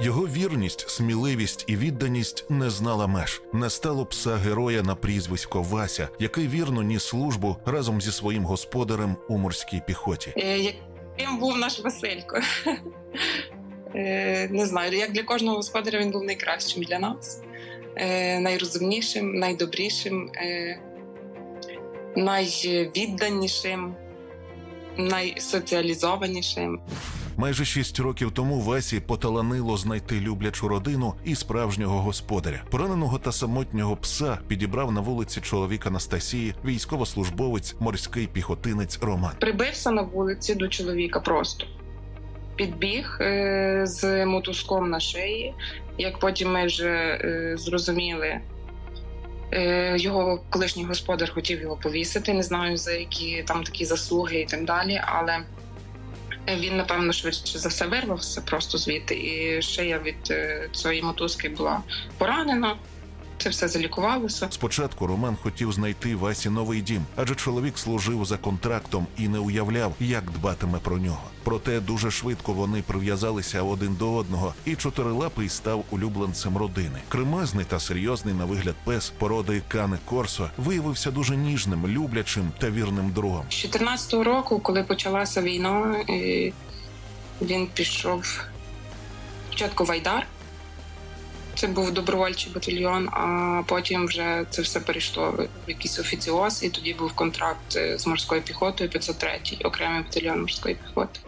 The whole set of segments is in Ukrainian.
Його вірність, сміливість і відданість не знала меж. Не стало пса героя на прізвисько Вася, який вірно ніс службу разом зі своїм господарем у морській піхоті. Е, Яким був наш Василько? Е, Не знаю, як для кожного господаря він був найкращим для нас, Е, найрозумнішим, найдобрішим, найвідданішим, найсоціалізованішим. Майже шість років тому Васі поталанило знайти люблячу родину і справжнього господаря. Пораненого та самотнього пса підібрав на вулиці чоловік Анастасії, військовослужбовець, морський піхотинець Роман. Прибився на вулиці до чоловіка просто. Підбіг е, з мотузком на шиї. Як потім ми вже е, зрозуміли, е, його колишній господар хотів його повісити. Не знаю за які там такі заслуги і так далі. Але він, напевно, швидше за все вирвався просто звідти, і шия від е, цієї мотузки була поранена. Це все залікувалося. Спочатку Роман хотів знайти Васі новий дім, адже чоловік служив за контрактом і не уявляв, як дбатиме про нього. Проте дуже швидко вони прив'язалися один до одного, і чотирилапий став улюбленцем родини. Кремезний та серйозний на вигляд пес породи Кане Корсо виявився дуже ніжним, люблячим та вірним другом. З 14-го року, коли почалася війна, е, він пішов спочатку в Айдар. Це був добровольчий батальйон, а потім вже це все перейшло в якийсь офіціоз, і тоді був контракт е, з морською піхотою 503-й, окремий батальйон морської піхоти.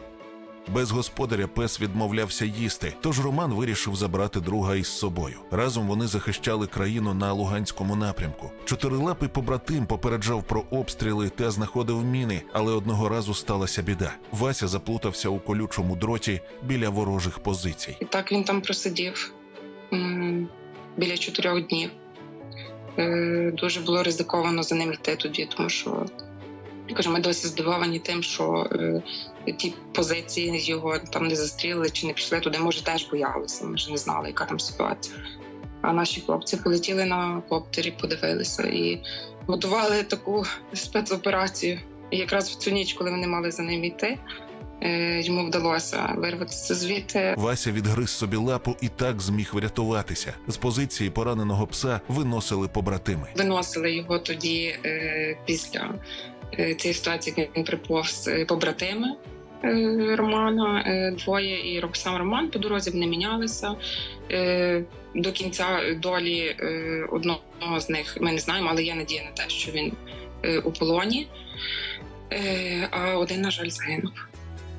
Без господаря пес відмовлявся їсти, тож Роман вирішив забрати друга із собою. Разом вони захищали країну на Луганському напрямку. Чотирилапий побратим попереджав про обстріли та знаходив міни, але одного разу сталася біда. Вася заплутався у колючому дроті біля ворожих позицій. І так він там просидів біля чотирьох днів. Е, Дуже було ризиковано за ним йти тоді, тому що я кажу, ми досі здивовані тим, що е, ті позиції його там не застрілили чи не пішли туди. Може, теж боялися. Ми ж не знали, яка там ситуація. А наші хлопці полетіли на коптері, подивилися і готували таку спецоперацію. І якраз в цю ніч, коли вони мали за ним йти, йому вдалося вирватися звідти. Вася відгриз собі лапу і так зміг врятуватися. З позиції пораненого пса виносили побратими. Виносили його тоді е, після е, цієї ситуації, як він приповз е, побратими е, Романа е, двоє, і сам Роман по дорозі вони мінялися. Е, до кінця долі е, одного з них ми не знаємо, але є надія на те, що він е, у полоні. Е, а один, на жаль, загинув.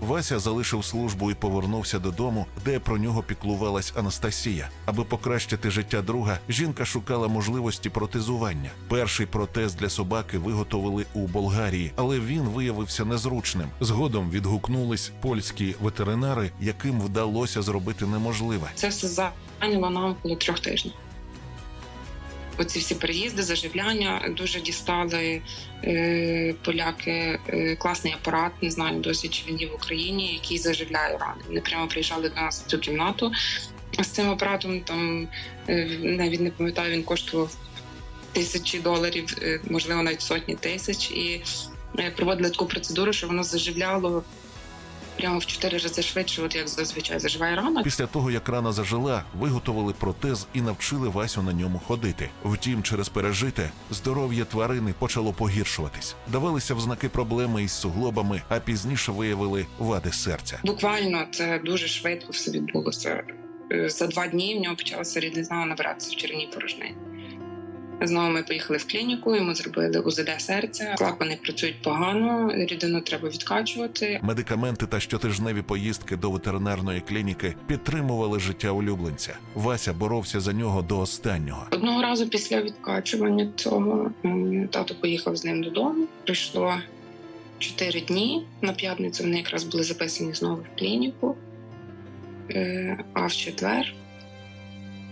Вася залишив службу і повернувся додому, де про нього піклувалась Анастасія. Аби покращити життя друга, жінка шукала можливості протезування. Перший протез для собаки виготовили у Болгарії, але він виявився незручним. Згодом відгукнулись польські ветеринари, яким вдалося зробити неможливе. Це все зайняло нам коло трьох тижнів. Оці всі переїзди, заживляння дуже дістали е, поляки е, класний апарат, не знаю досі, чи він є в Україні, який заживляє рани. Вони прямо приїжджали до нас в цю кімнату з цим апаратом. Там е, навіть не пам'ятаю, він коштував тисячі доларів, е, можливо, навіть сотні тисяч. І е, проводили таку процедуру, що воно заживляло прямо в чотири рази швидше, от як зазвичай заживає рана. Після того, як рана зажила, виготовили протез і навчили Васю на ньому ходити. Втім, через пережите здоров'я тварини почало погіршуватись. Давалися в знаки проблеми із суглобами, а пізніше виявили вади серця. Буквально це дуже швидко все відбулося. Е, За два дні в нього почалася рідина набиратися в черній порожнині. Знову ми поїхали в клініку, йому зробили УЗД серця. Клапани працюють погано, рідину треба відкачувати. Медикаменти та щотижневі поїздки до ветеринарної клініки підтримували життя улюбленця. Вася боровся за нього до останнього. Одного разу після відкачування цього тато поїхав з ним додому. Пройшло чотири дні. На п'ятницю вони якраз були записані знову в клініку. Е, А в четвер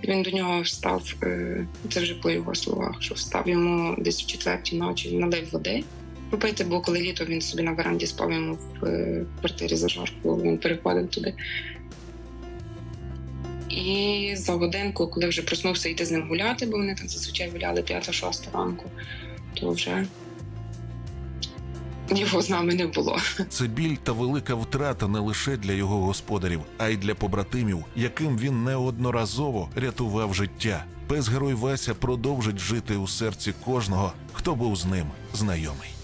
він до нього встав, е, це вже по його словах, що встав йому десь в четвертій ночі, налив води. Попити, бо коли літо він собі на веранді спав йому в е, квартирі за жарку, він переходив туди. І за годинку, коли вже проснувся йти з ним гуляти, бо вони там зазвичай гуляли 5-6 ранку, то вже його з нами не було. Це біль та велика втрата не лише для його господарів, а й для побратимів, яким він неодноразово рятував життя. Пес герой Вася продовжить жити у серці кожного, хто був з ним знайомий.